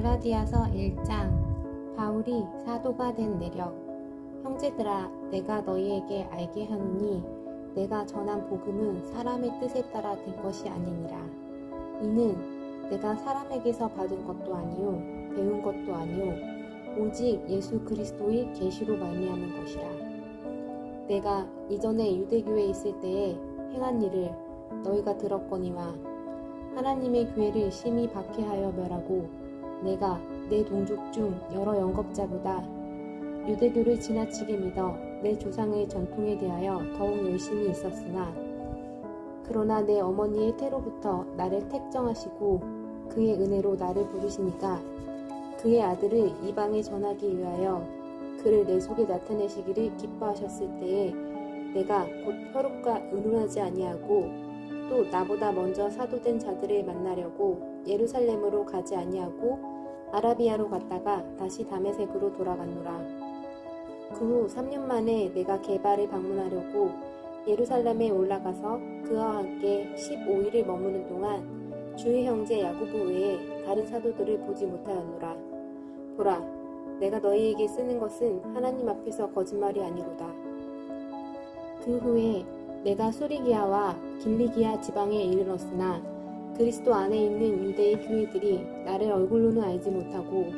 갈라디아서 1장. 바울이 사도가 된 내력. 형제들아 내가 너희에게 알게 하노니 내가 전한 복음은 사람의 뜻에 따라 된 것이 아니니라. 이는 내가 사람에게서 받은 것도 아니요 배운 것도 아니요 오직 예수 그리스도의 계시로 말미암은 것이라. 내가 이전에 유대교에 있을 때에 행한 일을 너희가 들었거니와 하나님의 교회를 심히 박해하여 멸하고 내가 내 동족 중 여러 영겁자보다 유대교를 지나치게 믿어 내 조상의 전통에 대하여 더욱 열심히 있었으나 그러나 내 어머니의 태로부터 나를 택정하시고 그의 은혜로 나를 부르시니까 그의 아들을 이방에 전하기 위하여 그를 내 속에 나타내시기를 기뻐하셨을 때에 내가 곧 혈육과 의논하지 아니하고 또 나보다 먼저 사도된 자들을 만나려고 예루살렘으로 가지 아니하고 아라비아로 갔다가 다시 다메섹으로 돌아갔노라. 그 후 3년 만에 내가 개발을 방문하려고 예루살렘에 올라가서 그와 함께 15일을 머무는 동안 주의 형제 야고보 외에 다른 사도들을 보지 못하였노라. 보라, 내가 너희에게 쓰는 것은 하나님 앞에서 거짓말이 아니로다. 그 후에 내가 수리기아와 길리기아 지방에 이르렀으나 그리스도 안에 있는 유대의 교회들이 나를 얼굴로는 알지 못하고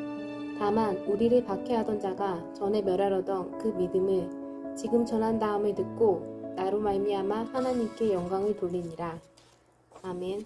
다만 우리를 박해하던 자가 전에 멸하려던 그 믿음을 지금 전한 다음을 듣고 나로 말미암아 하나님께 영광을 돌리니라. 아멘.